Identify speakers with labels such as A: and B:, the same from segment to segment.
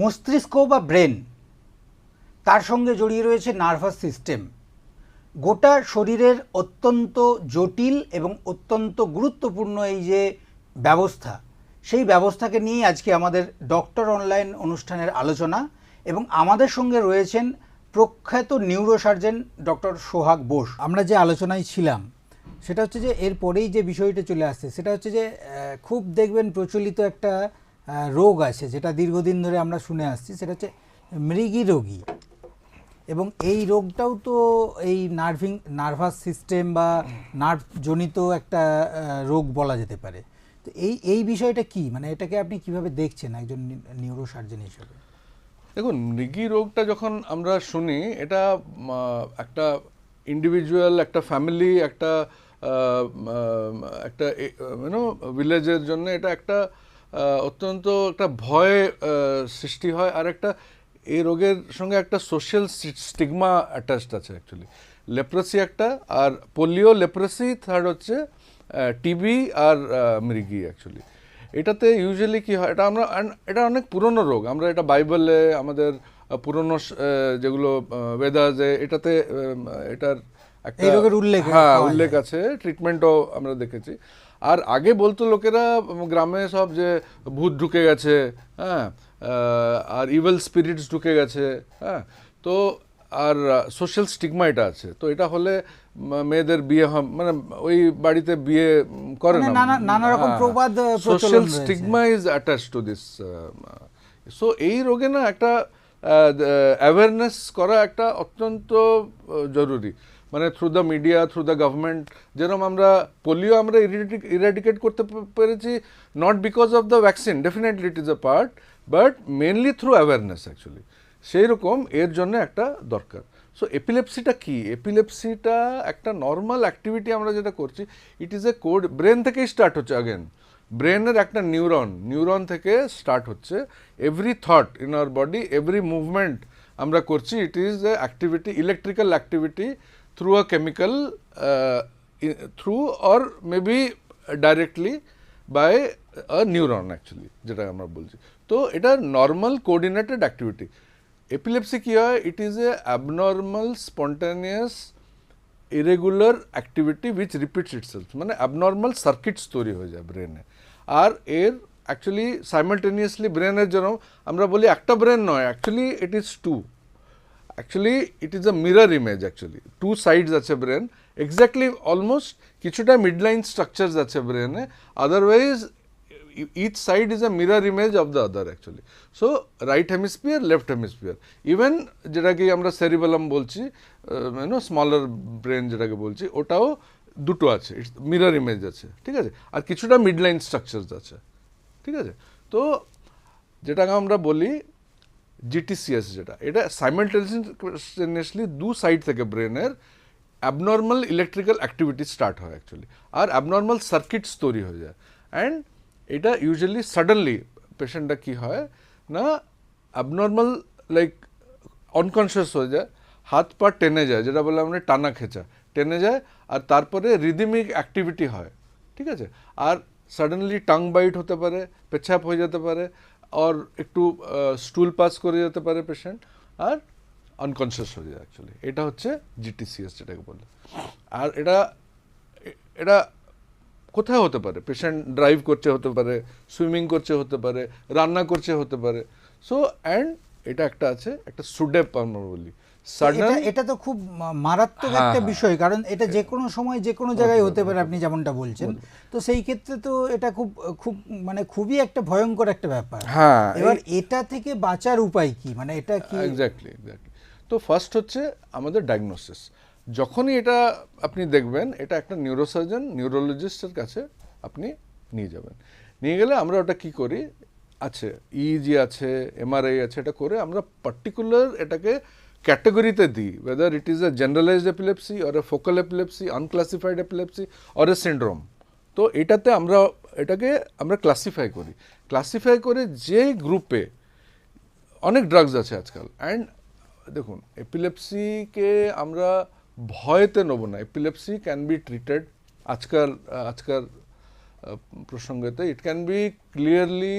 A: মস্তিষ্ক বা ব্রেন, তার সঙ্গে জড়িয়ে রয়েছে নার্ভাস সিস্টেম। গোটা শরীরের অত্যন্ত জটিল এবং অত্যন্ত গুরুত্বপূর্ণ এই যে ব্যবস্থা, সেই ব্যবস্থাকে নিয়ে আজকে আমাদের ডক্টর অনলাইন অনুষ্ঠানের আলোচনা এবং আমাদের সঙ্গে রয়েছেন প্রখ্যাত নিউরোসার্জন ডক্টর সোহাগ বোস। আমরা যে আলোচনায় ছিলাম, সেটা হচ্ছে যে এরপরেই যে বিষয়টা চলে আসছে, সেটা হচ্ছে যে খুব দেখবেন প্রচলিত একটা রোগ আছে, যেটা দীর্ঘদিন ধরে আমরা শুনে আসছি, সেটা হচ্ছে মৃগী রোগী। এবং এই রোগটাও তো এই নার্ভিং, নার্ভাস সিস্টেম বা নার্ভ জনিত একটা রোগ বলা যেতে পারে। তো এই এই বিষয়টা কি? মানে এটাকে আপনি কীভাবে দেখছেন একজন নিউরোসার্জন হিসেবে?
B: দেখুন, মৃগী রোগটা যখন আমরা শুনি, এটা একটা ইন্ডিভিজুয়াল একটা ফ্যামিলি একটা একটা ইউনো ভিলেজের জন্য এটা একটা অত্যন্ত একটা ভয় সৃষ্টি হয় আর একটা এই রোগের সঙ্গে একটা সোশ্যাল স্টিগমা অ্যাটাচড আছে অ্যাকচুয়ালি লেপ্রসি একটা আর পোলিও লেপ্রসি থার্ড হচ্ছে টিবি আর মৃগী অ্যাকচুয়ালি এটাতে ইউজুয়ালি কি হয় এটা আমরা এটা অনেক পুরনো রোগ। আমরা এটা বাইবেলে আমাদের পুরনো যেগুলো বেদাজে এটাতে এটার একটা
A: রোগের উল্লেখ
B: হ্যাঁ উল্লেখ আছে ট্রিটমেন্টও আমরা দেখেছি। আর আগে বলতো লোকেরা গ্রামে সব যে ভূত ঢুকে গেছে হ্যাঁ আর ইভেল স্পিরিটস ঢুকে গেছে হ্যাঁ তো আর সোশ্যাল স্টিগমা এটা আছে। তো এটা হলে মেয়েদের বিয়ে হয় মানে ওই বাড়িতে বিয়ে করে
A: মানে
B: না
A: নানা- নানা রকম প্রবাদ,
B: social. Stigma is attach to this so এই রোগে না একটা অ্যাওয়ারনেস করা একটা অত্যন্ত জরুরি। মানে through the media through the government যেরকম আমরা পোলিও আমরা ইরাডিকেট করতে পেরেছি not because of the vaccine definitely it is a part but mainly through awareness actually সেই রকম এর জন্য একটা দরকার। সো এপিলেপসিটা কি? এপিলেপসিটা একটা নর্মাল অ্যাক্টিভিটি আমরা যেটা করছি it is a code brain থেকেই স্টার্ট হচ্ছে আগেন ব্রেনের একটা নিউরন নিউরন থেকে স্টার্ট হচ্ছে। Every thought in our body every movement আমরা করছি it is a activity electrical activity through a chemical through or maybe directly by a neuron actually যেটা আমরা বলছি। তো এটা নর্মাল কোঅর্ডিনেটেড অ্যাক্টিভিটি এপিলেপসি কি হয়? It is a abnormal spontaneous irregular activity which repeats itself মানে abnormal circuits তৈরি হয়ে যায় ব্রেনে আর এর অ্যাকচুয়ালি সাইমালটেনিয়াসলি ব্রেনের জন্য আমরা বলি একটা ব্রেন নয় actually it is two actually it is a mirror image actually two sides আছে ব্রেন এক্স্যাক্টলি অলমোস্ট কিছুটা মিডলাইন স্ট্রাকচার্স আছে ব্রেনে otherwise each side is a mirror image of the other actually so right hemisphere left hemisphere even যেটাকে আমরা cerebellum বলছি YONO smaller brain যেটাকে বলছি, ওটাও দুটো আছে। ইটস মিরর ইমেজ আছে। ঠিক আছে? আর কিছুটা মিডলাইন স্ট্রাকচার্স আছে। ঠিক আছে? তো, যেটাকে আমরা বলি জিটিসিএস যেটা, এটা সাইমালটেনিয়াসলি দু সাইড থেকে ব্রেনের অ্যাবনর্মাল ইলেকট্রিক্যাল অ্যাক্টিভিটি স্টার্ট হয় অ্যাকচুয়ালি আর অ্যাবনর্মাল সার্কিটস তৈরি হয়ে যায়। অ্যান্ড এটা ইউজুয়ালি সাডেনলি পেশেন্টটা কি হয় না অ্যাবনর্মাল লাইক অনকনসিয়াস হয়ে যায়, হাত পা টেনে যায়, যেটা বলে আমরা টানা খেঁচা, টেনে যায়, আর তারপরে রিদিমিক অ্যাক্টিভিটি হয়, ঠিক আছে? আর সাডেনলি টাং বাইট হতে পারে পেছাপ হয়ে যেতে পারে আর একটু স্টুল পাস করে যেতে পারে পেশেন্ট আর আনকনসিয়াস হয়ে যায় অ্যাকচুয়ালি এটা হচ্ছে জিটিসিএস যেটাকে বলে। আর এটা এটা কোথায় হতে পারে? পেশেন্ট ড্রাইভ করছে হতে পারে সুইমিং করছে হতে পারে, রান্না করছে হতে পারে। সো অ্যান্ড এটা একটা আছে, একটা সুডেপ আমরা বলি।
A: এটা তো খুব মারাত্মক
B: হ্যাঁ,
A: একটা
B: হ্যাঁ।
A: বিষয় কারণ এটা যে কোনো সময় যে কোনো জায়গায় হতে পারে আপনি যেমনটা বলছেন। তো সেই ক্ষেত্রে তো এটা খুব খুব মানে খুবই একটা ভয়ঙ্কর একটা ব্যাপার।
B: হ্যাঁ
A: এবার এটা থেকে বাঁচার উপায় কি? মানে এটা কি?
B: এক্স্যাক্টলি এক্স্যাক্টলি তো ফার্স্ট হচ্ছে আমাদের ডায়াগনোসিস যখনই এটা আপনি দেখবেন এটা একটা নিউরোসার্জন নিউরোলজিস্টের কাছে আপনি নিয়ে যাবেন। নিয়ে গেলে আমরা ওটা কি করি? আছে ইজি আছে এমআরআই আছে এটা করে আমরা পার্টিকুলার এটাকে ক্যাটাগরিতে দিই whether it is a generalised epilepsy or a focal epilepsy unclassified epilepsy or a syndrome তো এটাতে আমরা, এটাকে আমরা ক্লাসিফাই করি। ক্লাসিফাই করে যে গ্রুপে অনেক ড্রাগস আছে আজকাল। অ্যান্ড দেখুন এপিলেপসিকে আমরা ভয়তে নেব না। এপিলেপসি ক্যান বি ট্রিটেড আজকাল আজকাল প্রসঙ্গতে it can be clearly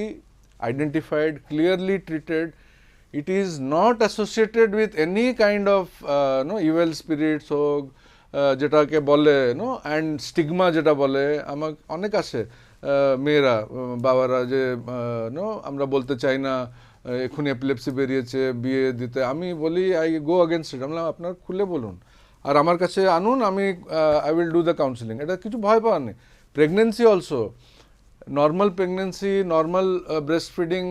B: identified clearly treated it is not associated with any kind of uh, no evil spirits হোক আহ, যেটাকে বলে নো অ্যান্ড স্টিগমা যেটা বলে আমার অনেক আছে। মেয়েরা বাবারা যে নো আমরা বলতে চাই না এক্ষুনি এপিলেপসি বেরিয়েছে বিয়ে দিতে। আমি বলি আই গো অগেনস্ট ইট আমরা আপনার খুলে বলুন। আর আমার কাছে আনুন আমি I will do the counselling এটা কিছু ভয় পাওয়ার নেই। Pregnancy also normal pregnancy normal breast feeding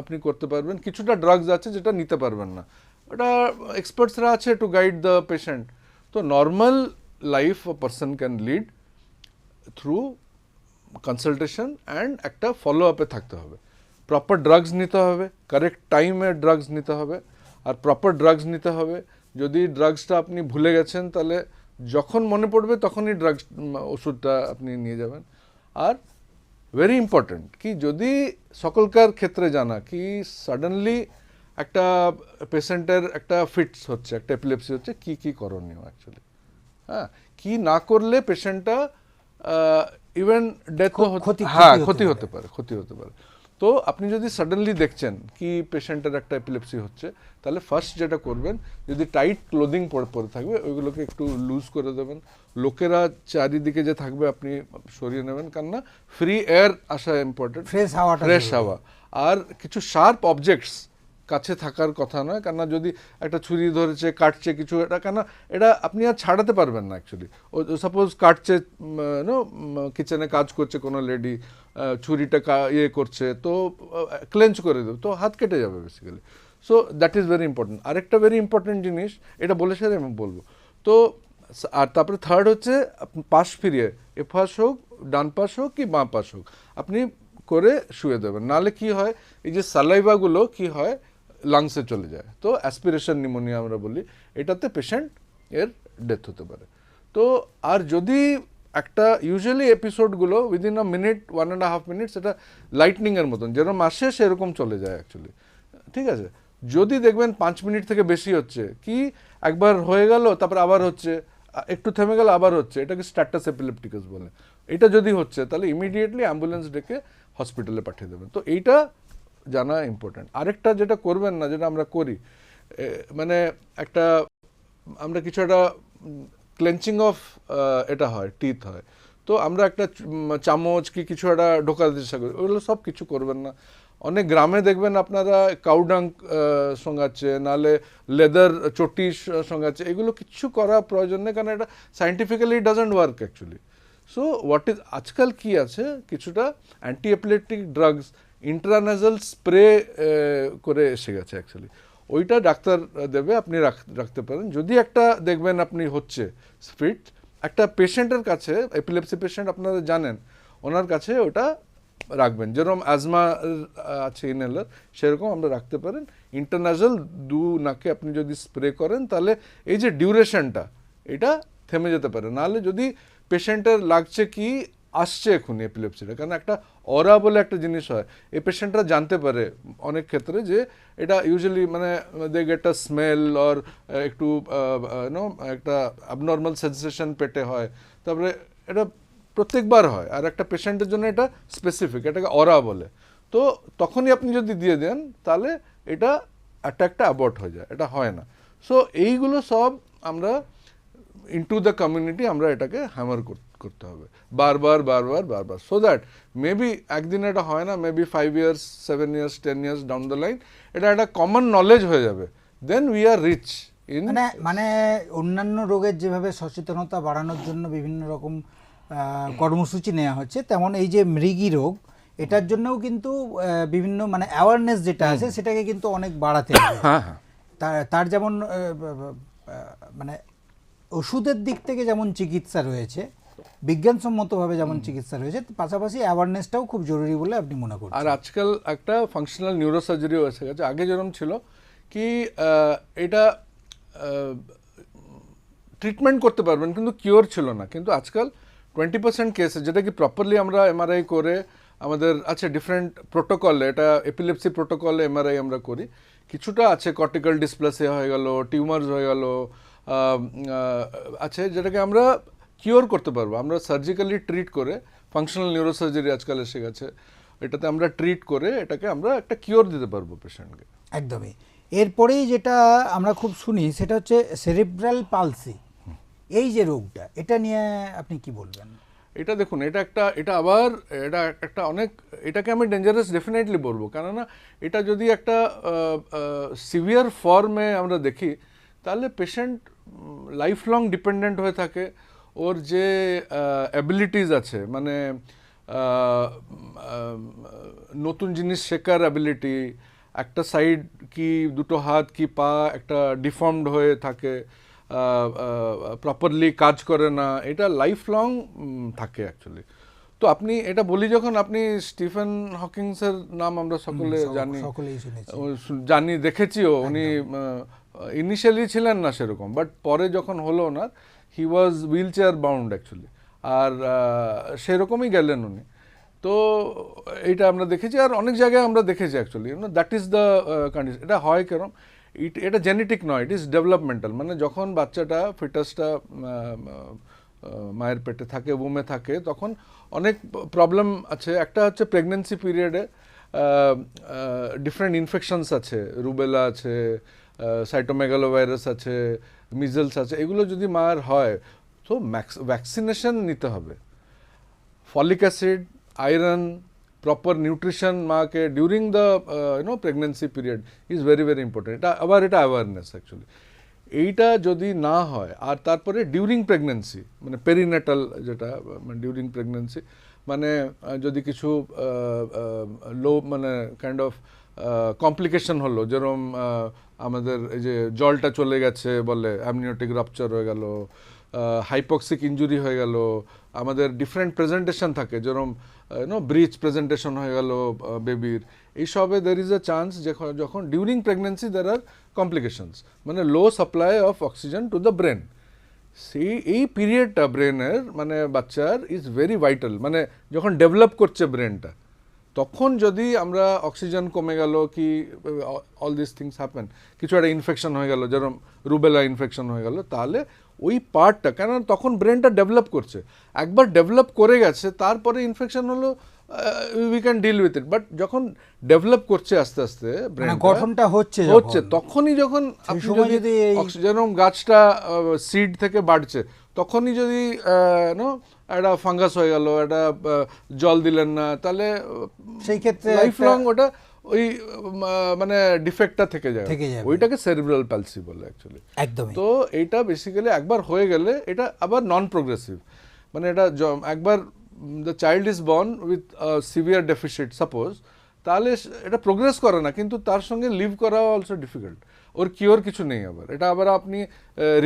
B: আপনি করতে পারবেন। কিছুটা ড্রাগস আছে যেটা নিতে পারবেন না। ওটা এক্সপার্টসরা আছে টু গাইড দ্য পেশেন্ট তো normal life person can lead through consultation and একটা ফলো আপে থাকতে হবে। প্রপার ড্রাগস নিতে হবে কারেক্ট টাইমে ড্রাগস নিতে হবে আর প্রপার ড্রাগস নিতে হবে। যদি ড্রাগসটা আপনি ভুলে গেছেন তাহলে যখন মনে পড়বে তখনই ড্রাগস ওষুধটা আপনি নিয়ে যাবেন। আর ভেরি ইম্পর্ট্যান্ট কি যদি সকলকার ক্ষেত্রে জানা কি সাডেনলি একটা পেশেন্টের একটা ফিটস হচ্ছে একটা এপিলেপসি হচ্ছে কি কি করণীয় অ্যাকচুয়ালি হ্যাঁ কি না করলে পেশেন্টটা ইভেন ডেথ হ্যাঁ
A: ক্ষতি হতে
B: পারে ক্ষতি হতে পারে তো আপনি যদি সাডেনলি দেখছেন কি পেশেন্টের একটা এপিলেপসি হচ্ছে তাহলে ফার্স্ট যেটা করবেন যদি টাইট ক্লোদিং পরে পরে থাকবে ওইগুলোকে একটু লুজ করে দেবেন। লোকেরা চারিদিকে যে থাকবে আপনি সরিয়ে নেবেন কেননা ফ্রি এয়ার আসা ইম্পর্টেন্ট
A: ফ্রেশ হাওয়া
B: ফ্রেশ হাওয়া। আর কিছু শার্প অবজেক্টস কাছে থাকার কথা নয়, কেননা যদি একটা ছুরি ধরেছে, কাটছে কিছু, এটা কেন এটা আপনি আর ছাড়াতে পারবেন না অ্যাকচুয়ালি ও সাপোজ কাটছে নো কিচেনে কাজ করছে কোনো লেডি ছুরিটা ইয়ে করছে, তো ক্লেঞ্চ করে দেবে, তো হাত কেটে যাবে basically so that is very important আরেকটা ভেরি ইম্পর্টেন্ট জিনিস, এটা বলে সাথে আমি বলব। তো আর তারপরে থার্ড হচ্ছে পাশ ফিরিয়ে, এ পাশ হোক, ডান পাশ হোক কি বাঁ পাশ হোক, আপনি করে শুয়ে দেবেন। নালে কি হয়, এই যে সালাইভাগুলো কি হয় লাংসে চলে যায়। তো অ্যাসপিরেশন নিউমোনিয়া আমরা বলি, এটাতে পেশেন্ট এর ডেথ হতে পারে। তো আর যদি একটা usually এপিসোডগুলো within a minute one and half minute সেটা লাইটনিংয়ের মতন যেরকম আসে সেরকম চলে যায় অ্যাকচুয়ালি ঠিক আছে? যদি দেখবেন পাঁচ মিনিট থেকে বেশি হচ্ছে, কি একবার হয়ে গেল, তারপর আবার হচ্ছে, একটু থেমে গেল, আবার হচ্ছে, এটাকে স্ট্যাটাস এপিলেপটিকাস বলে। এটা যদি হচ্ছে, তাহলে ইমিডিয়েটলি অ্যাম্বুলেন্স ডেকে হসপিটালে পাঠিয়ে দেবেন। তো এইটা জানা ইম্পর্ট্যান্ট আরেকটা যেটা করবেন না, যেটা আমরা করি মানে একটা, আমরা কিছু একটা ক্লেঞ্চিং অফ এটা হয় টিথ হয়। তো আমরা একটা চামচ কি কিছু একটা ঢোকাতে চেষ্টা করি, ওগুলো সব কিছু করবেন না। অনেক গ্রামে দেখবেন আপনারা কাউডাং সঙ্গাচ্ছে নালে লেদার চটি সঙ্গাচ্ছে এগুলো কিছু করা প্রয়োজন নেই, কারণ এটা scientifically doesn't work actually so what is আজকাল কি আছে, কিছুটা anti epileptic drugs intranasal spray করে এসে গেছে অ্যাকচুয়ালি ওইটা ডাক্তার দেবে, আপনি রাখ- রাখতে পারেন। যদি একটা, দেখবেন আপনি হচ্ছে ফিট একটা পেশেন্টের কাছে এপিলেপসি পেশেন্ট আপনারা জানেন, ওনার কাছে ওটা রাখবেন। যেরকম অ্যাজমা আছে ইনহেলার সেরকম আমরা রাখতে পারেন। ইন্টারন্যাশনাল দু নাকে আপনি যদি স্প্রে করেন, তাহলে এই যে ডিউরেশনটা এটা থেমে যেতে পারে। নাহলে যদি পেশেন্টের লাগছে কি আসছে এখন এপিলেপসিটা কারণ একটা অরা বলে একটা জিনিস হয়, এই পেশেন্টরা জানতে পারে অনেক ক্ষেত্রে যে এটা ইউজুয়ালি মানে they get a smell or একটু নো একটা অ্যাবনর্মাল সেন্সেশন পেটে হয়। তারপরে এটা প্রত্যেকবার হয় আর একটা পেশেন্টের জন্য এটা স্পেসিফিক এটাকে অরা বলে। তো তখনই আপনি যদি দিয়ে দেন, তাহলে এটা অ্যাটাকটা অ্যাবর্ট হয়ে যায়, এটা হয় না। সো এইগুলো সব আমরা ইনটু দ্য কমিউনিটি আমরা এটাকে হ্যামার করতে হবে। বারবার বারবার বারবার। সো দ্যাট মেবি একদিন এটা হয় না maybe five years seven years ten years down the line এটা একটা কমন নলেজ হয়ে যাবে। দেন উই আর রিচ
A: মানে মানে অন্যান্য রোগের যেভাবে সচেতনতা বাড়ানোর জন্য বিভিন্ন রকম কর্মসূচি নেওয়া হচ্ছে তেমন এই যে মৃগী রোগ এটার জন্যও কিন্তু বিভিন্ন মানে অ্যাওয়ারনেস যেটা আছে সেটাকে কিন্তু অনেক বাড়াতে হবে।
B: হ্যাঁ হ্যাঁ।
A: তার যেমন মানে ওষুধের দিক থেকে যেমন চিকিৎসা রয়েছে বিজ্ঞানসম্মতভাবে যেমন চিকিৎসা রয়েছে পাশাপাশি অ্যাওয়ারনেসটাও খুব জরুরি বলে আপনি মনে করছেন।
B: আর আজকাল একটা ফাংশনাল নিউরোসার্জারিও এসে গেছে। আগে যেরকম ছিল কি এটা ট্রিটমেন্ট করতে পারবেন কিন্তু কিওর ছিল না। কিন্তু আজকাল টোয়েন্টি পার্সেন্ট কেসে যেটা কি প্রপারলি আমরা এমআরআই করে আমাদের আছে ডিফারেন্ট প্রোটোকলে এটা এপিলেপসি প্রোটোকলে এমআরআই আমরা করি। কিছুটা আছে কর্টিক্যাল ডিসপ্লেসিয়া হয়ে গেল টিউমার্স হয়ে গেল আছে যেটাকে আমরা কিওর করতে পারব। আমরা সার্জিক্যালি ট্রিট করে ফাংশনাল নিউরোসার্জারি আজকাল এসে গেছে এটাতে আমরা ট্রিট করে এটাকে আমরা একটা কিওর দিতে পারব পেশেন্টকে
A: একদমই। এরপরেই যেটা আমরা খুব শুনি সেটা হচ্ছে সেরিব্রাল পালসি এই যে রোগটা এটা নিয়ে আপনি কি বলবেন?
B: এটা দেখুন এটা একটা এটা আবার এটা একটা অনেক এটাকে আমি ডেঞ্জারাস ডেফিনেটলি বলব। কেননা এটা যদি একটা সিভিয়ার ফর্মে আমরা দেখি তাহলে পেশেন্ট লাইফ লং ডিপেন্ডেন্ট হয়ে থাকে। ওর যে অ্যাবিলিটিস আছে মানে নতুন জিনিস শেখার অ্যাবিলিটি একটা সাইড কি দুটো হাত কি পা একটা ডিফর্মড হয়ে থাকে প্রপারলি কাজ করে না এটা লাইফ লং থাকে অ্যাকচুয়ালি তো আপনি এটা বলি যখন আপনি স্টিফেন হকিংসের নাম আমরা সকলে
A: সক-
B: জানি। জানি দেখেছিও উনি ইনিশিয়ালি ছিলেন না সেরকম বাট পরে যখন হলো না he was wheelchair bound actually আর সেরকমই গেলেন উনি। তো, এইটা আমরা দেখেছি আর অনেক জায়গায় আমরা দেখেছি actually that is the condition এটা হয় কেরম ইট এটা জেনেটিক নয় ইট ইজ ডেভেলপমেন্টাল মানে যখন বাচ্চাটা, ফিটাসটা মায়ের পেটে থাকে বুমে থাকে, তখন অনেক প্রবলেম আছে। একটা হচ্ছে প্রেগনেন্সি পিরিয়ডে ডিফারেন্ট ইনফেকশনস আছে রুবেলা আছে সাইটোমেগালো ভাইরাস আছে মিজলস আছে, এগুলো যদি মায়ের হয়, তো ভ্যাকসিনেশন নিতে হবে। Folic acid iron proper nutrition মাকে during the you know pregnancy period is very very important এটা আবার এটা অ্যাওয়ারনেস অ্যাকচুয়ালি এইটা যদি না হয়, আর তারপরে ডিউরিং প্রেগনেন্সি মানে পেরিনেটাল যেটা ডিউরিং প্রেগনেন্সি মানে যদি কিছু লো মানে কাইন্ড অফ কমপ্লিকেশন হলো। যেরকম আমাদের এই যে জলটা চলে গেছে বলে অ্যামনিওটিক রাপচার হয়ে গেল হাইপক্সিক ইঞ্জুরি হয়ে গেল, আমাদের ডিফারেন্ট প্রেজেন্টেশন থাকে। যেরকম নো ব্রিচ প্রেজেন্টেশন হয়ে গেল বেবির এইসবে দের ইজ আ চান্স যখন during pregnancy there are complications মানে low supply of oxygen to the brain সেই, এই পিরিয়ডটা ব্রেনের মানে বাচ্চার ইজ ভেরি ভাইটাল মানে যখন ডেভেলপ করছে ব্রেনটা তখন যদি আমরা অক্সিজেন কমে গেল কি অল দিস থিংস হ্যাপেন কিছু একটা ইনফেকশন হয়ে গেল যেরকম রুবেলা ইনফেকশন হয়ে গেল তাহলে ওই পার্টটা কেন তখন ব্রেনটা ডেভেলপ করছে। একবার ডেভেলপ করে গেছে তারপরে ইনফেকশন হলো we can deal with it but যখন ডেভেলপ করছে আস্তে আস্তে
A: মানে গঠনটা হচ্ছে
B: হচ্ছে তখনই যখন আপনি যদি যেরকম গাছটা সিড থেকে বাড়ছে তখনই যদি নো একটা ফাঙ্গাস হয়ে গেল একটা জল দিলেন না তাহলে
A: সেই ক্ষেত্রে
B: লাইফ লং ওটা ওই মানে ডিফেক্টটা থেকে যায়।
A: থেকে যাবে।
B: ওইটাকে সেরিব্রাল প্যালসি বলে অ্যাকচুয়ালি
A: একদমই।
B: তো এইটা বেসিক্যালি একবার হয়ে গেলে এটা আবার নন প্রোগ্রেসিভ মানে এটা একবার the child is born with severe deficit suppose তাহলে এটা প্রোগ্রেস করে না কিন্তু তার সঙ্গে লিভ করা অলসো ডিফিকাল্ট ওর কিওর কিছু নেই আবার। এটা আবার আপনি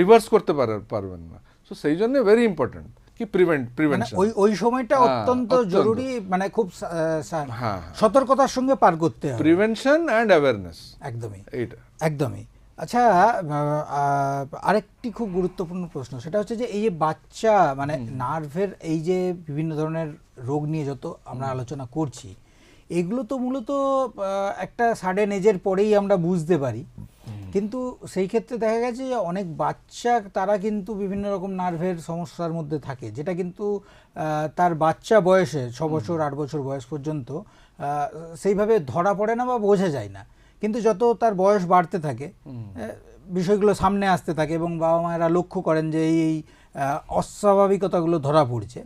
B: রিভার্স করতে পারবেন না। সো সেই জন্য ভেরি ইম্পর্টেন্ট কি প্রিভেন্ট
A: মানে
B: প্রিভেনশন
A: ওই ওই সময়টা
B: হ্যাঁ,
A: অত্যন্ত। জরুরি মানে খুব সা-
B: হ্যাঁ,
A: সতর্কতার সঙ্গে পার করতে হবে।
B: প্রিভেনশন অ্যান্ড অ্যাওয়ারনেস
A: একদমই।
B: এইটা।
A: একদমই। আচ্ছা আরেকটি খুব গুরুত্বপূর্ণ প্রশ্ন সেটা হচ্ছে যে এই যে বাচ্চা মানে নার্ভের এই যে বিভিন্ন ধরনের রোগ নিয়ে যত আমরা আলোচনা করছি এগুলো তো মূলত একটা সাডেন এজের পরেই আমরা বুঝতে পারি। কিন্তু সেই ক্ষেত্রে দেখা গেছে যে অনেক বাচ্চা তারা কিন্তু বিভিন্ন রকম নার্ভের সমস্যার মধ্যে থাকে যেটা কিন্তু তার বাচ্চা বয়সে ছ বছর আট বছর বয়স পর্যন্ত সেইভাবে ধরা পড়ে না বা বোঝা যায় না। কিন্তু যত তার বয়স বাড়তে থাকে বিষয়গুলো সামনে আসতে থাকে এবং বাবা মায়েরা লক্ষ্য করেন যে এই অস্বাভাবিকতাগুলো ধরা পড়ছে।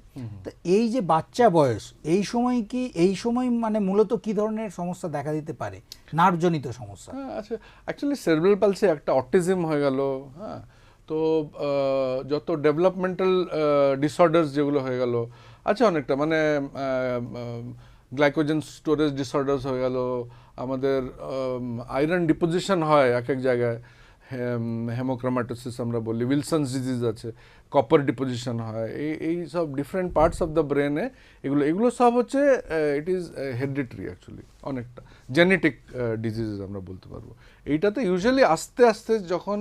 A: তো এই যে বাচ্চা বয়স এই সময় কি এই সময় মানে মূলত কি ধরনের সমস্যা দেখা দিতে পারে? নার্ভজনিত সমস্যা।
B: হ্যাঁ আচ্ছা অ্যাকচুয়ালি সেরেব্রাল পালসে একটা অটিজম হয়ে গেল হ্যাঁ। তো যত ডেভেলপমেন্টাল ডিসঅর্ডার্স যেগুলো হয়ে গেল আছে অনেকটা মানে গ্লাইকোজেন স্টোরেজ ডিসঅর্ডার্স হয়ে গেল আমাদের আয়রন ডিপোজিশন হয় এক এক জায়গায়। হেমোক্রোমাটোসিস আমরা বলি উইলসন্স ডিজিজ আছে কপার ডিপোজিশন হয় এই এই সব ডিফারেন্ট পার্টস অফ দ্য ব্রেনে এগুলো এগুলো সব হচ্ছে ইট ইজ হেরিডিটারি অ্যাকচুয়ালি অনেকটা জেনেটিক ডিজিজেস আমরা বলতে পারব এইটাতে ইউজুয়ালি আস্তে আস্তে যখন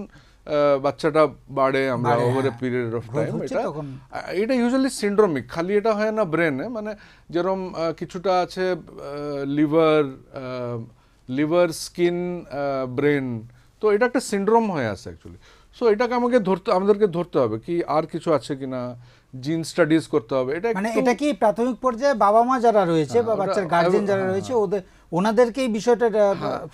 B: বাচ্চাটা বাড়ে আমরা over a. Period of time এটা এটা ইউজুয়ালি সিন্ড্রোমিক খালি এটা হয় না ব্রেনে মানে যেরকম কিছুটা আছে লিভার লিভার স্কিন ব্রেন তো এটা একটা সিন্ড্রোম হয়ে আছে অ্যাকচুয়ালি সো এটাকে আমাকে ধরতে আমাদেরকে ধরতে হবে কি আর কিছু আছে কিনা জিন স্টাডিজ করতে হবে এটা
A: মানে এটা কি প্রাথমিক পর্যায়ে বাবা মা যারা রয়েছে বা
B: হ্যাঁ,
A: বাচ্চার গার্জেন যারা
B: হ্যাঁ,
A: রয়েছে
B: হ্যাঁ।
A: ওদের ওনাদেরকে এই বিষয়টা।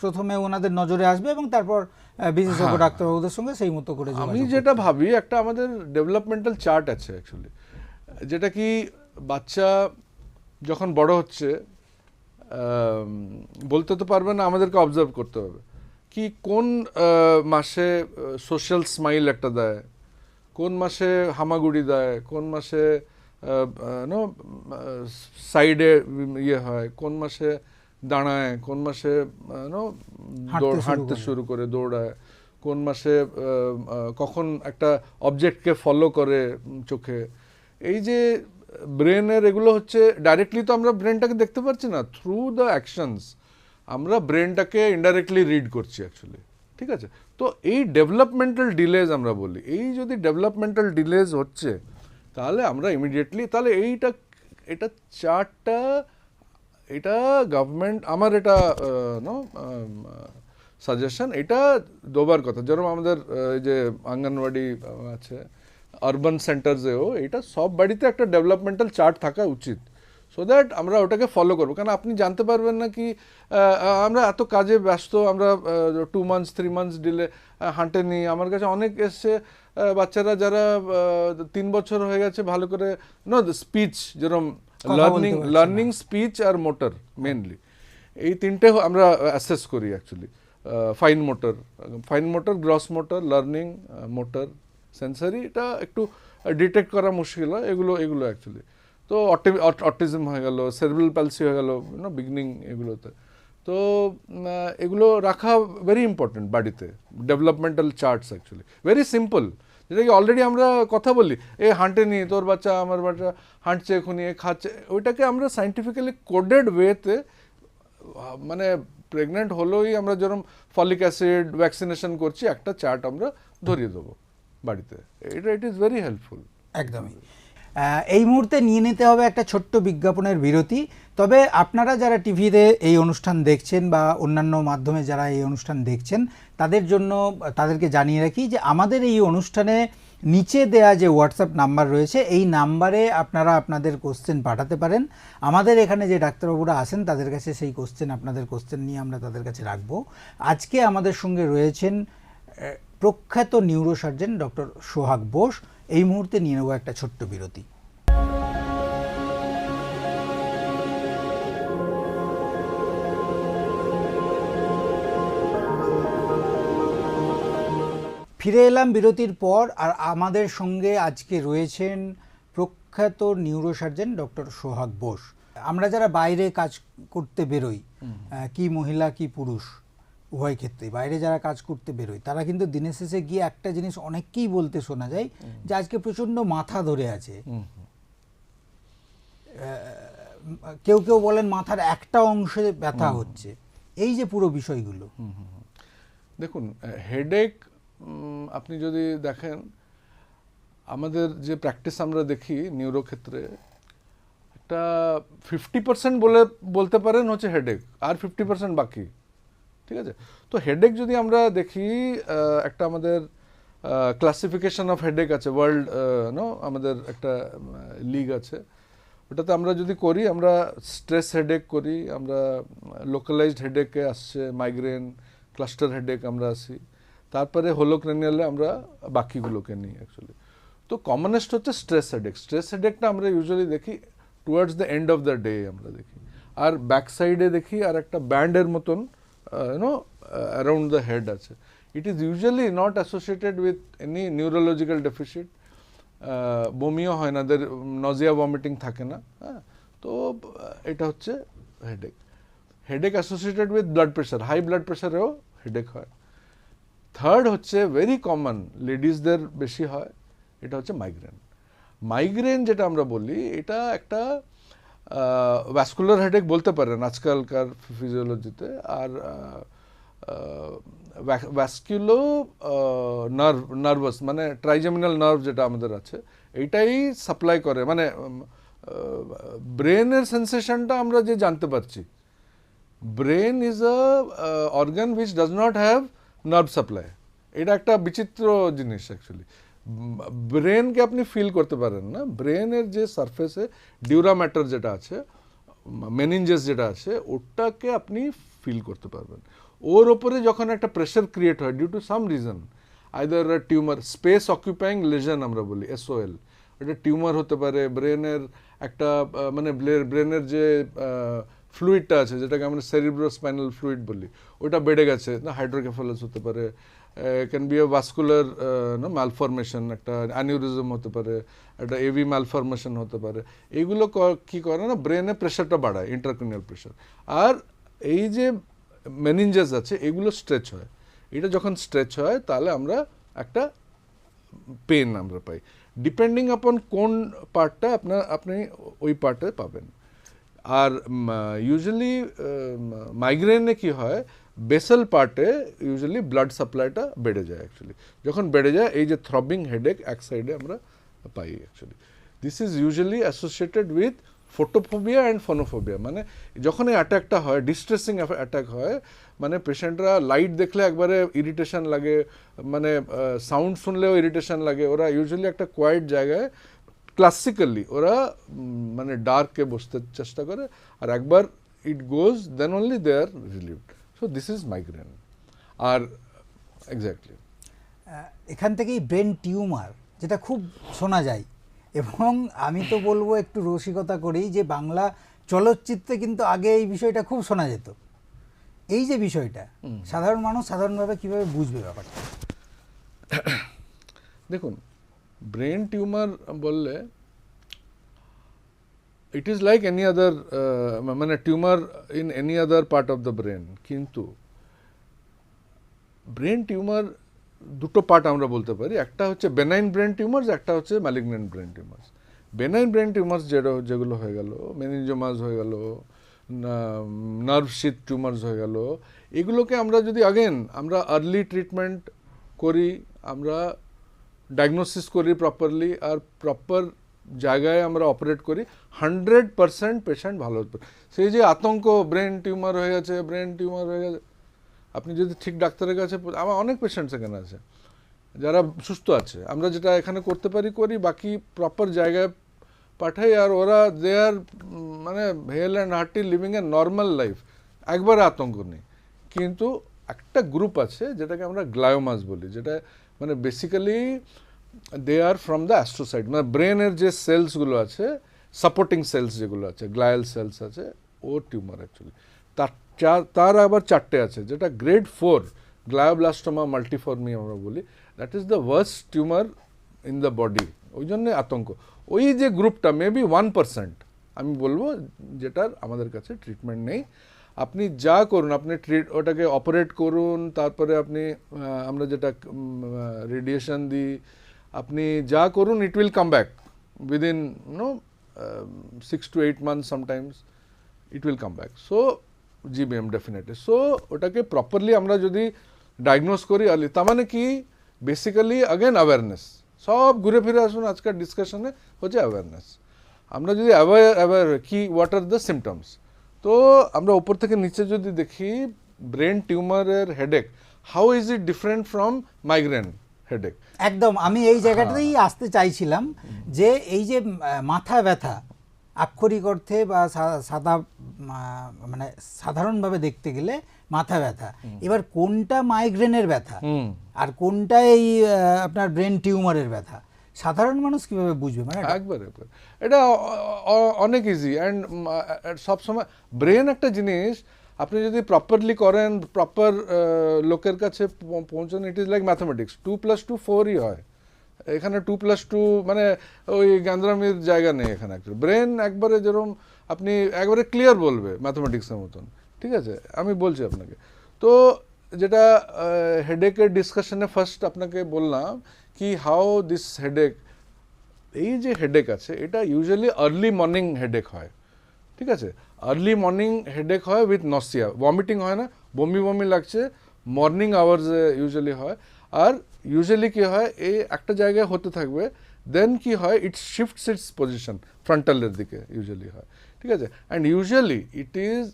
A: প্রথমে ওনাদের নজরে আসবে এবং তারপর বিশেষজ্ঞ ডাক্তারবাবুদের সঙ্গে সেই মতো করে
B: আমি যেটা ভাবি একটা আমাদের ডেভেলপমেন্টাল চার্ট আছে অ্যাকচুয়ালি যেটা কি বাচ্চা যখন বড় হচ্ছে বলতে তো পারবে না আমাদেরকে অবজার্ভ করতে হবে। কি কোন মাসে সোশ্যাল স্মাইল একটা দেয়? কোন মাসে হামাগুড়ি দেয়? কোন মাসে নো সাইডে ইয়ে হয়? কোন মাসে দাঁড়ায়? কোন মাসে নো
A: হাঁটতে শুরু
B: হাঁটতে
A: করে।
B: শুরু করে দৌড়ায়। কোন মাসে কখন একটা অবজেক্টকে ফলো করে চোখে? এই যে ব্রেনের এগুলো হচ্ছে ডাইরেক্টলি তো আমরা ব্রেনটাকে দেখতে পাচ্ছি না থ্রু দ্য অ্যাকশনস আমরা ব্রেনটাকে ইনডাইরেক্টলি রিড করছি অ্যাকচুয়ালি ঠিক আছে? তো এই ডেভেলপমেন্টাল ডিলেজ আমরা বলি, এই যদি ডেভেলপমেন্টাল ডিলেজ হচ্ছে, তাহলে আমরা ইমিডিয়েটলি তাহলে এইটা, এটা চারটা, এটা গভর্নমেন্ট আমার এটা নো সাজেশন এটা দোবার কথা। যেরকম আমাদের এই যে আঙ্গনওয়াড়ি আছে আরবান সেন্টার্সেও এটা সব বাড়িতে একটা ডেভেলপমেন্টাল চার্ট থাকা উচিত। সো দ্যাট আমরা ওটাকে ফলো করব। কারণ আপনি জানতে পারবেন না কি আমরা এত কাজে ব্যস্ত আমরা two months three months delay হাঁটে হাঁটেনি আমার কাছে অনেক এসছে বাচ্চারা যারা তিন বছর হয়ে গেছে ভালো করে নো স্পিচ যেরকম লার্নিং লার্নিং স্পিচ আর মোটর মেনলি এই তিনটে আমরা অ্যাসেস করি actually fine motor fine motor gross motor learning motor sensory এটা একটু ডিটেক্ট করা মুশকিল হয়। এগুলো এগুলো অ্যাকচুয়ালি তো অটিজম হয়ে গেল সেরেব্রাল প্যালসি হয়ে গেল নো বিগিনিং এগুলোতে। তো এগুলো রাখা ভেরি ইম্পর্টেন্ট বাড়িতে developmental charts actually very simple যেটা কি অলরেডি আমরা কথা বলি, এ হাঁটেনি তোর বাচ্চা, আমার বাচ্চা, হাঁটছে এখনই, এ, খাচ্ছে। ওইটাকে আমরা সাইন্টিফিক্যালি কোডেড ওয়েতে মানে প্রেগনেন্ট হলেই আমরা যেরকম ফলিক অ্যাসিড ভ্যাকসিনেশন করছি, একটা চার্ট আমরা ধরিয়ে দেবো বাড়িতে। এটা ইট ইজ ভেরি হেল্পফুল
A: একদমই। এই মুহূর্তে নিয়ে নিতে হবে একটা ছোট্ট বিজ্ঞাপনের বিরতি। তবে আপনারা যারা টিভিতে এই অনুষ্ঠান দেখছেন বা অন্যান্য মাধ্যমে যারা এই অনুষ্ঠান দেখছেন, তাদের জন্য, তাদেরকে জানিয়ে রাখি যে আমাদের এই অনুষ্ঠানে নিচে দেয়া যে হোয়াটসঅ্যাপ নাম্বার রয়েছে, এই নাম্বারে আপনারা আপনাদের কোশ্চেন পাঠাতে পারেন। আমাদের এখানে যে ডাক্তারবাবুরা আসেন তাদের কাছে সেই কোশ্চেন আপনাদের কোশ্চেন নিয়ে আমরা তাদের কাছে রাখব। আজকে আমাদের সঙ্গে রয়েছেন প্রখ্যাত নিউরোসার্জন ডক্টর সোহাগ বোস এই মুহূর্তে নিয়ে নেব একটা ছোট্ট বিরতি। ফিরে এলাম বিরতির পর আর আমাদের সঙ্গে আজকে রয়েছেন প্রখ্যাত নিউরোসার্জন ডক্টর সোহাগ বোস। আমরা যারা বাইরে কাজ করতে বেরোই কি মহিলা কি পুরুষ? উভয় ক্ষেত্রে বাইরে যারা কাজ করতে বেরোয় তারা কিন্তু দিনের শেষে গিয়ে একটা জিনিস অনেককেই বলতে শোনা যায় যে আজকে প্রচণ্ড মাথা ধরে আছে। কেউ কেউ বলেন মাথার একটা অংশে ব্যথা হচ্ছে। এই যে পুরো বিষয়গুলো।
B: দেখুন হেডেক আপনি যদি দেখেন আমাদের যে প্র্যাকটিস আমরা দেখি নিউরো ক্ষেত্রে একটা ফিফটি পার্সেন্ট বলে বলতে পারেন হচ্ছে হেডেক আর ফিফটি পার্সেন্ট বাকি। ঠিক আছে? তো হেডেক যদি আমরা দেখি একটা আমাদের ক্লাসিফিকেশন অফ হেডেক আছে ওয়ার্ল্ড নো আমাদের একটা লিগ আছে। ওটাতে আমরা যদি করি, আমরা স্ট্রেস হেডেক করি, আমরা লোকালাইজড হেডেকে আসছে মাইগ্রেন ক্লাস্টার হেডেক আমরা আসি তারপরে হোলোক্রেনিয়ালে আমরা বাকিগুলোকে নিই অ্যাকচুয়ালি তো কমনেস্ট হচ্ছে স্ট্রেস হেডেক স্ট্রেস হেডেকটা আমরা ইউজুয়ালি দেখি towards the end of the day আমরা দেখি। আর ব্যাক সাইডে দেখি, আর একটা ব্যান্ডের মতন ইউনো অ্যারাউন্ড দ্য হেড আছে it is usually not associated with any neurological deficit বমিও হয় না দের নজিয়া ভমিটিং থাকে না হ্যাঁ? তো আহ, এটা হচ্ছে headache headache associated with blood pressure high blood প্রেশারেও headache হয়. থার্ড হচ্ছে ভেরি কমন লেডিসদের বেশি হয় এটা হচ্ছে মাইগ্রেন মাইগ্রেন যেটা আমরা বলি এটা একটা ভ্যাসকুলার হেডেক বলতে পারেন আজকালকার ফিজিওলজিতে আর ভ্যাসকুলো নার্ভ নার্ভাস মানে ট্রাইজেমিনাল নার্ভ যেটা আমাদের আছে, এইটাই সাপ্লাই করে। মানে ব্রেনের সেন্সেশনটা আমরা যে জানতে পারছি brain is a organ which does not have nerve supply এটা একটা বিচিত্র জিনিস অ্যাকচুয়ালি ব্রেনকে আপনি ফিল করতে পারেন না। ব্রেনের যে সারফেসে ডিউরা ম্যাটার যেটা আছে মেনিনজেস যেটা আছে, ওটাকে আপনি ফিল করতে পারবেন। ওর ওপরে যখন একটা প্রেশার ক্রিয়েট হয় due to some reason either tumour space occupying lesion আমরা বলি এসওএল এটা টিউমার হতে পারে ব্রেনের একটা মানে ব্রেনের যে ফ্লুইডটা আছে, যেটাকে আমরা সেরিব্রো স্পাইনাল ফ্লুইড বলি, ওটা বেড়ে গেছে। না হাইড্রোকেফালাস হতে পারে can be a vascular malformation একটা অ্যানিউরিজম হতে পারে, একটা এভি মালফরমেশন হতে পারে। এইগুলো ক- করে না ব্রেনে প্রেশারটা বাড়ায় ইন্টারক্রিনিয়াল প্রেশার আর এই যে মেনিনজাস আছে, এগুলো স্ট্রেচ হয়। এটা যখন স্ট্রেচ হয়, তাহলে আমরা একটা পেন আমরা পাই। ডিপেন্ডিং আপন কোন পার্টটা আপনার, আপনি ওই পার্টে পাবেন। আর ইউজুয়ালি মাইগ্রেনে কি হয় বেসেল পার্টে ইউজুয়ালি ব্লাড সাপ্লাইটা বেড়ে যায় অ্যাকচুয়ালি যখন বেড়ে যায়, এই যে থ্রবিং হেডেক এক সাইডে আমরা পাই actually this is usually associated with photophobia and phonophobia মানে যখন এই অ্যাটাকটা হয় ডিস্ট্রেসিং অ্যাটাক হয় মানে পেশেন্টরা লাইট দেখলে একবারে ইরিটেশন লাগে মানে সাউন্ড শুনলেও ইরিটেশন লাগে। ওরা ইউজুয়ালি একটা কোয়াইট জায়গায় ক্লাসিক্যালি ওরা মানে ডার্কে বসতে চেষ্টা করে। আর একবার it goes then only they are relieved so this is migraine R exactly
A: এখান থেকেই ব্রেন টিউমার যেটা খুব শোনা যায়। এবং আমি তো বলব একটু রসিকতা করেই যে বাংলা চলচ্চিত্রে কিন্তু আগে এই বিষয়টা খুব শোনা যেত। এই যে বিষয়টা সাধারণ মানুষ সাধারণভাবে কীভাবে বুঝবে ব্যাপারটা?
B: দেখুন ব্রেন টিউমার বললে it is like any other মানে tumour in any other part of the brain কিন্তু ব্রেন টিউমার দুটো পার্ট আমরা বলতে পারি। একটা হচ্ছে বেনাইন ব্রেন টিউমার্স একটা হচ্ছে malignant brain tumours benign brain tumours যেটা যেগুলো হয়ে গেল মেনিনজোমাস হয়ে গেল নার্ভ শিট টিউমার্স হয়ে গেল, এগুলোকে আমরা যদি আগেন আমরা আর্লি ট্রিটমেন্ট করি, আমরা ডায়াগনোসিস করি প্রপারলি আর প্রপার জায়গায় আমরা অপারেট করি হান্ড্রেড পারসেন্ট পেশেন্ট ভালো হতে পারে। সেই যে আতঙ্ক ব্রেন টিউমার হয়ে গেছে ব্রেন টিউমার হয়ে গেছে। আপনি যদি ঠিক ডাক্তারের কাছে আমার অনেক পেশেন্টস এখানে আছে, যারা সুস্থ আছে। আমরা যেটা এখানে করতে পারি, করি, বাকি প্রপার জায়গায় পাঠাই, আর ওরা দে আর মানে hale and hearty living a normal life একবারে আতঙ্ক নেই। কিন্তু একটা গ্রুপ আছে, যেটাকে আমরা গ্লায়োমাস বলি, যেটা মানে basically they are from the astrocyte মানে ব্রেনের যে সেলসগুলো আছে সাপোর্টিং সেলস যেগুলো আছে গ্লায়াল সেলস আছে, ও টিউমার অ্যাকচুয়ালি তার তার আবার চারটে আছে, যেটা গ্রেড ফোর গ্লায়োব্লাস্টোমা মাল্টিফর্মি আমরা বলি that is the worst tumour in the body ওই জন্যে আতঙ্ক। ওই যে গ্রুপটা মেবি ওয়ান পার্সেন্ট আমি বলব যেটার আমাদের কাছে ট্রিটমেন্ট নেই। আপনি যা করুন, আপনি ট্রিট ওটাকে অপারেট করুন, তারপরে আপনি আমরা যেটা রেডিয়েশন দিই আপনি যা করুন it will come back within no six to eight month sometimes it will come back so GBM definitely so ওটাকে প্রপারলি আমরা যদি ডায়াগনোস করি আলি তার মানে কি? বেসিক্যালি অগেন অ্যাওয়ারনেস সব ঘুরে ফিরে আসুন আজকের ডিসকাশনে হচ্ছে অ্যাওয়ারনেস আমরা যদি অ্যাওয়ার অ্যাওয়ার কি হোয়াট আর দ্য সিমটমস তো আমরা ওপর থেকে নিচে যদি দেখি ব্রেন টিউমারের headache how is it different from migraine headache
A: একদম আমি এই জায়গাটাতেই আসতে চাইছিলাম যে এই যে মাথা ব্যথা আক্ষরিক অর্থে বা সাদা মানে সাধারণভাবে দেখতে গেলে মাথা ব্যথা। এবার কোনটা মাইগ্রেনের ব্যথা? আর কোনটা এই আপনার ব্রেন টিউমারের ব্যথা? সাধারণ মানুষ কীভাবে বুঝবে? মানে
B: একবার একবার। এটা অনেক ইজি অ্যান্ড সবসময় ব্রেন একটা জিনিস আপনি যদি প্রপারলি করেন প্রপার লোকের কাছে পৌঁছান it is like mathematics two plus two ফোরই হয়। এখানে টু প্লাস টু মানে ওই গান্দ্রামির জায়গা নেই এখানে অ্যাকচুয়ালি ব্রেন একবারে যেরকম আপনি একবারে ক্লিয়ার বলবে ম্যাথামেটিক্সের মতন। ঠিক আছে? আমি বলছি আপনাকে। তো যেটা হেডেকের ডিসকাশনে ফার্স্ট আপনাকে বললাম কি হাউ দিস হেডেক এই যে হেডেক আছে, এটা ইউজুয়ালি আর্লি মর্নিং হেডেক হয়। ঠিক আছে? আর্লি মর্নিং হেডেক হয় উইথ নসিয়া ভমিটিং হয় না, বমি বমি লাগছে মর্নিং আওয়ার্সে ইউজুয়ালি হয়। আর ইউজুয়ালি কি হয়? এই একটা জায়গায় হতে থাকবে দেন কি হয়? ইট শিফট ইটস পজিশন ফ্রন্টালের দিকে ইউজুয়ালি হয়। ঠিক আছে? And usually it is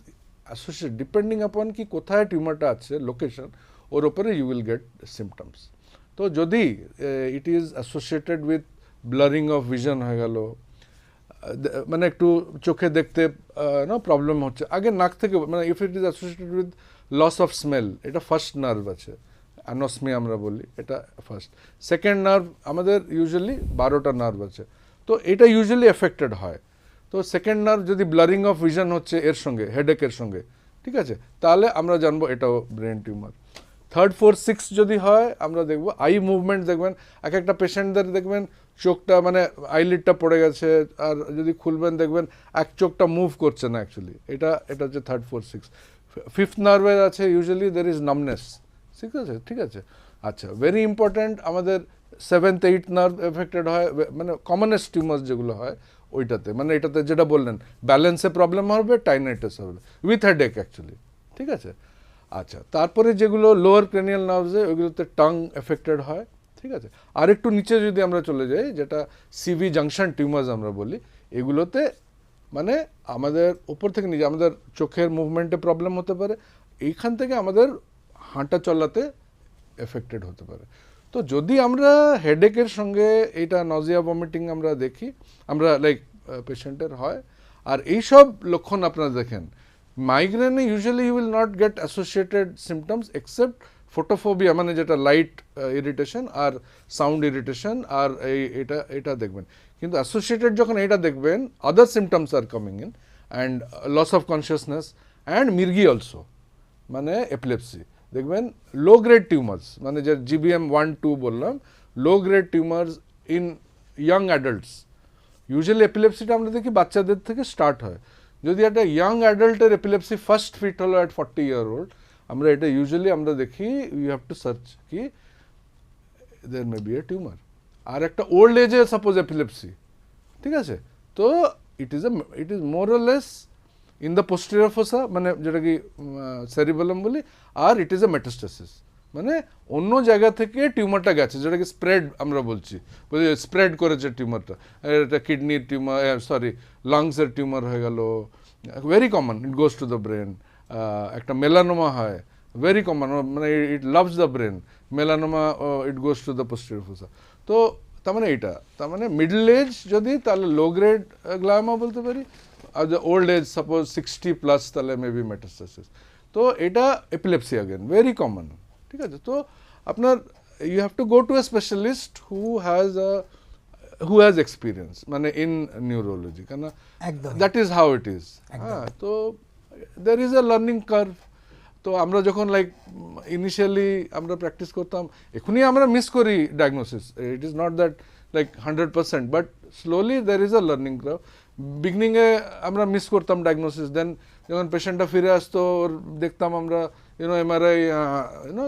B: associate depending upon কি কোথায় টিউমারটা আছে লোকেশন ওর ওপরে ইউ উইল গেট সিমটমস তো যদি it is associated with blurring of vision হয়ে গেল মানে একটু চোখে দেখতে নো প্রবলেম হচ্ছে। আগে নাক থেকে মানে if it is associated with loss of smell এটা ফার্স্ট নার্ভ আছে। অ্যানোসমি আমরা বলি, এটা ফার্স্ট সেকেন্ড নার্ভ আমাদের ইউজুয়ালি বারোটা নার্ভ আছে। তো এটা ইউজুয়ালি এফেক্টেড হয়। তো সেকেন্ড নার্ভ যদি ব্লারিং অফ ভিশন হচ্ছে এর সঙ্গে হেডেকের সঙ্গে, ঠিক আছে? তাহলে আমরা জানব এটাও brain tumour third four six যদি হয়, আমরা দেখব আই মুভমেন্ট দেখবেন, এক একটা পেশেন্টদের দেখবেন চোখটা মানে আইলিডটা পড়ে গেছে, আর যদি খুলবেন, দেখবেন এক চোখটা মুভ করছে না অ্যাকচুয়ালি এটা এটা হচ্ছে থার্ড ফোর সিক্স ফিফথ নার্ভের আছে ইউজুয়ালি দের ইজ নামনেস ঠিক আছে? ঠিক আছে? আচ্ছা ভেরি ইম্পর্ট্যান্ট আমাদের সেভেন্থ এইট নার্ভ এফেক্টেড হয় মানে কমনেস্ট টিউমার্স যেগুলো হয়, ওইটাতে। মানে এটাতে যেটা বললেন ব্যালেন্সে প্রবলেম হবে টাইনাইটাস হবে। উইথ হেডেক অ্যাকচুয়ালি ঠিক আছে? আচ্ছা তারপরে যেগুলো লোয়ার ক্রেনিয়াল নার্ভসে ওইগুলোতে টাং এফেক্টেড হয়। ঠিক আছে? আর একটু নিচে যদি আমরা চলে যাই, যেটা সিভি জাংশন টিউমার্স আমরা বলি, এগুলোতে মানে আমাদের উপর থেকে নিচে, আমাদের চোখের মুভমেন্টে প্রবলেম হতে পারে, এইখান থেকে আমাদের হাঁটা চলাতে এফেক্টেড হতে পারে। তো যদি আমরা হেডেকের সঙ্গে এটা নজিয়া ভমিটিং আমরা দেখি, আমরা লাইক পেশেন্টের হয়, আর এইসব লক্ষণ আপনারা দেখেন মাইগ্রেনে usually you will not get associated symptoms except photophobia মানে যেটা লাইট ইরিটেশন আর সাউন্ড ইরিটেশন আর এই, এটা এটা দেখবেন। কিন্তু অ্যাসোসিয়েটেড যখন এটা দেখবেন other symptoms are coming in and loss of consciousness and মির্গি also মানে এপিলেপসি দেখবেন লো গ্রেড টিউমার্স মানে যে জিবিএম ওয়ান টু বললাম low grade tumours in young adults usually এপিলেপসিটা আমরা দেখি বাচ্চাদের থেকে স্টার্ট হয়। যদি একটা ইয়াং অ্যাডাল্টের এপিলেপসি ফার্স্ট ফিট হলো অ্যাট ফর্টি ইয়ার ওল্ড আমরা এটা ইউজুয়ালি আমরা দেখি ইউ হ্যাভ টু সার্চ কি দের মে বি এ টিউমার আর একটা ওল্ড এজে সাপোজ এপিলেপসি ঠিক আছে? তো it is it is more less in the posterior fossa মানে যেটা কি সেরিবেলাম বলি, আর ইট ইজ এ মেটাস্টাসিস মানে অন্য জায়গা থেকে টিউমারটা গেছে যেটাকে স্প্রেড আমরা বলছি, বলি স্প্রেড করেছে টিউমারটা এটা কিডনির টিউমার সরি লাংসের টিউমার হয়ে গেল very common it goes to the brain একটা মেলানোমা হয়। ভেরি কমন মানে it loves the brain melanoma it goes to the posterior fossa তো তার মানে এটা তার মানে মিডল এজ যদি তাহলে লো গ্রেড গ্লামা বলতে পারি আর old age suppose sixty plus তাহলে মেবি মেটাস্টাসিস তো এটা এপিলেপসি আগেন ভেরি কমন ঠিক আছে? তো আপনার you have to go to a specialist who has a who has experience মানে ইন নিউরোলজি কেন that is how it is হ্যাঁ তো there is a learning curve তো আমরা যখন লাইক ইনিশিয়ালি আমরা প্র্যাকটিস করতাম এখনই আমরা মিস করি diagnosis it is not that like hundred percent but slowly there is a learning curve বিগনিংয়ে আমরা মিস করতাম ডায়াগনোসিস দেন যখন পেশেন্টটা ফিরে আসতো, ওর দেখতাম আমরা you know MRI you know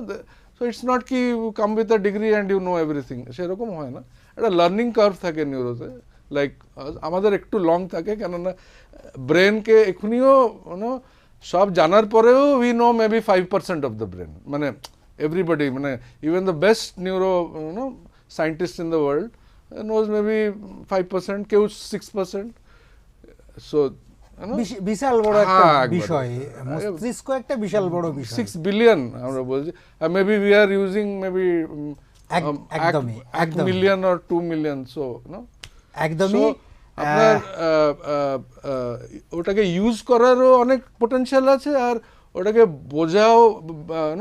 B: so it's not কি come with a degree and you know everything সেরকম হয় না। একটা লার্নিং কার্ভ থাকে নিউরোতে লাইক আমাদের একটু লং থাকে কেননা ব্রেনকে এখনিও ইউনো সব জানার পরেও we know maybe five percent of the brain মানে এভরিবডি মানে even the best neuro you know scientist in the world knows maybe five percent কেউ সিক্স পার্সেন্ট সো
A: বিশাল বড় একটা
B: হ্যাঁ,
A: বিষয় মস্তিষ্ক একটা বিশাল বড় বিষয়।
B: সিক্স বিলিয়ন আমরা বলছি। Maybe we are using maybe
A: এক- একদমই,
B: এক million or million so no
A: একদমই
B: আপনার ওটাকে ইউজ করারও অনেক পোটেনশিয়াল আছে আর ওটাকে বোঝাও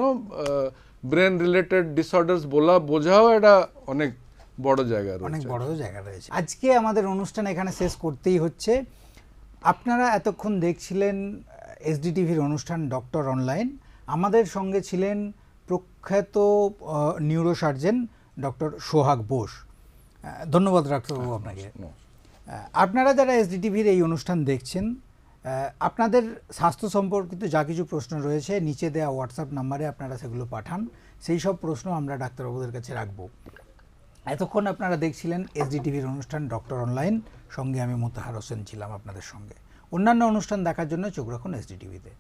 B: নো ব্রেন রিলেটেড ডিসঅর্ডার্স বলা বোঝাও এটা অনেক বড় জায়গা
A: অনেক বড় জায়গা রয়েছে। আজকে আমাদের অনুষ্ঠান এখানে শেষ করতেই হচ্ছে। আপনারা এতক্ষণ দেখছিলেন এসডিটিভির অনুষ্ঠান ডক্টর অনলাইন। আমাদের সঙ্গে ছিলেন প্রখ্যাত নিউরোসার্জেন ডক্টর সোহাগ বোস। ধন্যবাদ ডাক্তারবাবু আপনাকে। আপনারা যারা এসডিটিভির এই অনুষ্ঠান দেখছেন আপনাদের স্বাস্থ্য সম্পর্কিত যা কিছু প্রশ্ন রয়েছে নিচে দেওয়া হোয়াটসঅ্যাপ নাম্বারে আপনারা সেগুলো পাঠান। সেই সব প্রশ্ন আমরা ডাক্তারবাবুদের কাছে রাখব। এতক্ষণ আপনারা দেখছিলেন এসডিটিভির অনুষ্ঠান ডক্টর অনলাইন। সঙ্গে আমি মোতাহার হোসেন ছিলাম আপনাদের সঙ্গে। অন্যান্য অনুষ্ঠান দেখার জন্য চোখ রাখুন এসডিটিভিতে